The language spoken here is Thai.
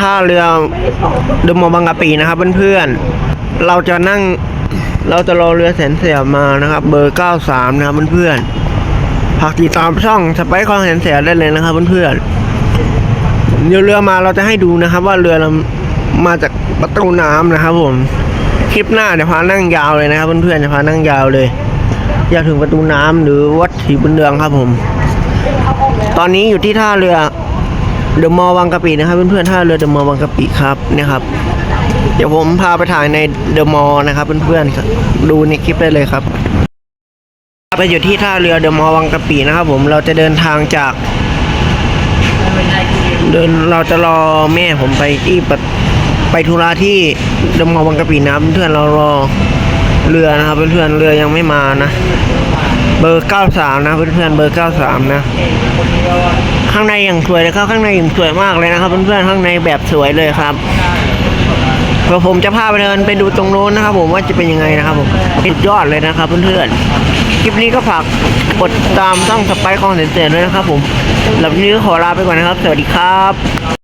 ท่าเรือเดมอบางกะปินะครับเพื่อนๆ เราจะนั่งเราจะรอเรือแสนเสียมานะครับ เบอร์ 93 นะครับเพื่อนๆฝากติดตามช่องสไปคลองแสนเสียได้เลยนะครับเพื่อนๆเดี๋ยวเรือมาเราจะให้ดูนะครับ ว่าเรือเรามาจากประตูน้ำนะครับ ผม คลิปหน้าเดี๋ยวพานั่งยาวเลยนะครับเพื่อนๆจะพานั่งยาวเลยอยากถึงประตูน้ำหรือวัดศรีบุญเรืองครับผม ตอนนี้อยู่ที่ท่าเรือ เดอะมอลล์บางกะปินะครับ เพื่อนๆท่าเรือเดอะมอลล์บางกะปิครับเนี่ยครับเดี๋ยวผมพาไปถ่ายในเดอะมอลล์นะครับ เพื่อนๆครับดูในคลิปได้เลยครับไปอยู่ที่ท่าเรือเดอะมอลล์บางกะปินะครับ ผมเราจะเดินทางจากเดินเราจะรอแม่ผมไปที่ปไปธุระที่เดอะมอลล์บางกะปินะครับเพื่อนๆเรารอเรือนะครับเพื่อนๆเรือยังไม่มานะ เบอร์93นะเพื่อนๆเบอร์93นะางในอย่างสวยเลยครับข้างในอย่างสวยมากเลยนะครับเพื่อนๆข้างในแบบสวยเลยครับเดี๋ยวผมจะพาไปเดินไปดูตรงโน้นนะครับ ผมว่าจะเป็นยังไงนะครับผมสุดยอดเลยนะครับเพื่อนๆคลิปนี้ก็ฝากกดตามช่องสไปคองเซนๆด้วยนะครับ ผมสำหรับนนี้ก็ขอลาไปก่อนนะครับ สวัสดีครับ